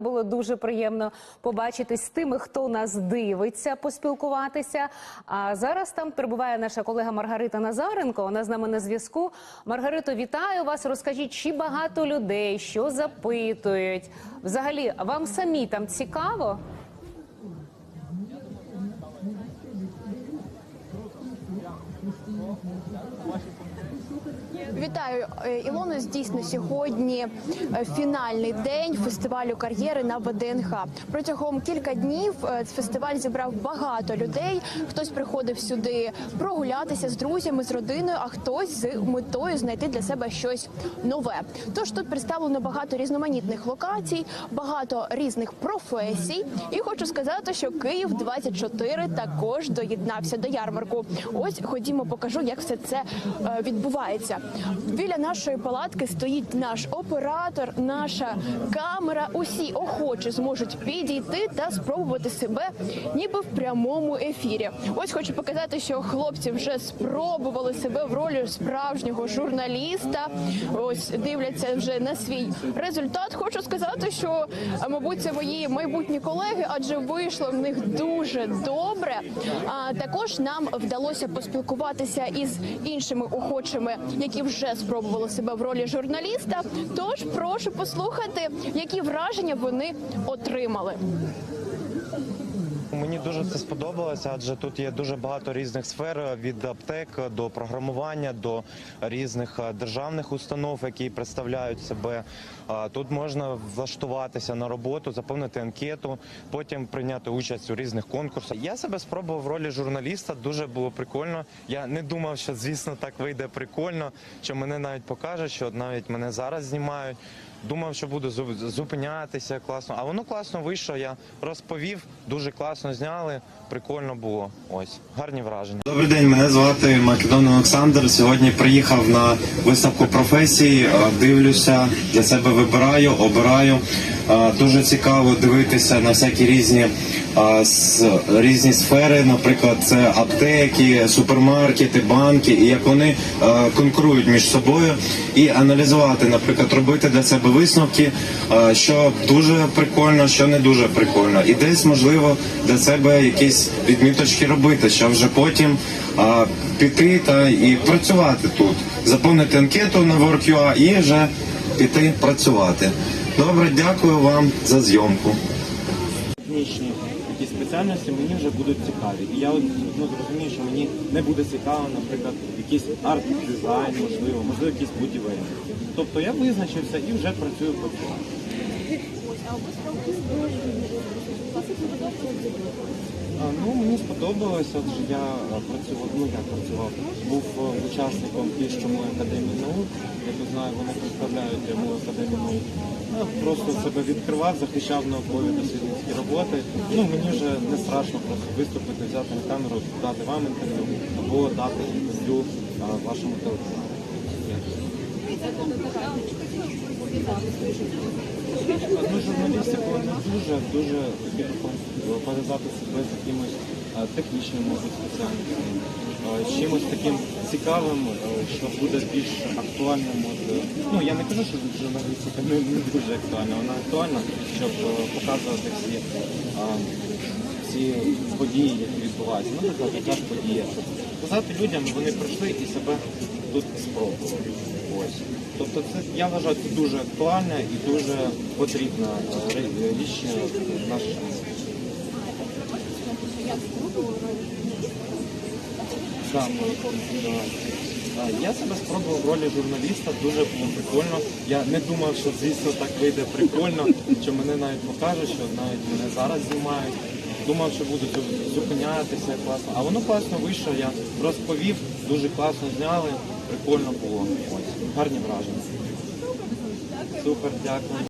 Було дуже приємно побачитись з тими, хто нас дивиться, поспілкуватися. А зараз там перебуває наша колега Маргарита Назаренко. Вона з нами на зв'язку. Маргарито, вітаю вас. Розкажіть, чи багато людей, що запитують? Взагалі, вам самі там цікаво? Вітаю, Е, Ілоно. Дійсно, сьогодні е, фінальний день фестивалю кар'єри на ВДНХ. Протягом кілька днів е, фестиваль зібрав багато людей. Хтось приходив сюди прогулятися з друзями, з родиною, а хтось з метою знайти для себе щось нове. Тож тут представлено багато різноманітних локацій, багато різних професій. І хочу сказати, що Київ 24 також доєднався до ярмарку. Ось ходімо, покажу, як все це е, відбувається. Біля нашої палатки стоїть наш оператор, наша камера. Усі охочі зможуть підійти та спробувати себе, ніби в прямому ефірі. Ось хочу показати, що хлопці вже спробували себе в ролі справжнього журналіста. Ось дивляться вже на свій результат. Хочу сказати, що мабуть це мої майбутні колеги, адже вийшло в них дуже добре. А також нам вдалося поспілкуватися із іншими охочими, які вже спробували себе в ролі журналіста. Тож прошу послухати, які враження вони отримали. Мені дуже це сподобалося, адже тут є дуже багато різних сфер від аптек до програмування до різних е, державних установ, які представляють себе. Тут можна влаштуватися на роботу, заповнити анкету, потім прийняти участь у різних конкурсах. Я себе спробував в ролі журналіста. Дуже було прикольно. Я не думав, що звісно так вийде прикольно, що мене навіть покажуть, що навіть мене зараз знімають. Думав, що буду зу- зупинятися класно, а воно класно вийшло. Я розповів, дуже класно зняли. Прикольно було. Ось гарні враження. Добрий день, мене звати Македон Олександр. Сьогодні приїхав на виставку професій. е, Дивлюся, для себе вибираю, обираю. Дуже цікаво дивитися на всякі різні, різні сфери, наприклад, це аптеки, супермаркети, банки, і як вони конкурують між собою, і аналізувати, наприклад, робити для себе висновки, що дуже прикольно, що не дуже прикольно, і десь можливо для себе якісь відміточки робити, що вже потім піти та і працювати тут, заповнити анкету на Work.ua і вже піти працювати. Добре, дякую вам за зйомку. технічні якісь спеціальності мені вже будуть цікаві. І я ну, зрозумію, що мені не буде цікаво, наприклад, якийсь арт-дизайн, можливо, можливо, якісь будівельні. Тобто я визначився і вже працюю по цьому. Ну, мені сподобалося, адже я працював, ну як працював, був е, учасником Піщому академії наук. Як ви знаю, вони представляють йому академію наук. Просто себе відкривав, захищав наукові дослідницькі роботи. Ну мені вже не страшно просто виступити, взяти на камеру, дати вам інтерв'ю або дати інтерв'ю вашому телеканалу. Ну, журналістику не дуже, дуже хотів пов'язати себе з якимось технічним може, спеціальністю, е, з чимось таким цікавим, е, що буде більш актуальним. Ну, я не кажу, що журналістика не, дуже актуальна, вона актуальна, щоб е, показувати всі, всі події, які відбуваються. Ну, наприклад, яка ж подія. Показати людям, вони прийшли і себе тут спробували. Ось. Тобто це я вважаю це дуже актуальна і дуже потрібна е, річ в Да, да. Я себе спробував в ролі журналіста, дуже було прикольно. Я не думав, що звісно так вийде прикольно, що мене навіть покажуть, що навіть мене зараз знімають. Думав, що буду зупинятися класно. А воно класно вийшло, я розповів, дуже класно зняли, прикольно було. Ось, гарні враження. Супер, дякую.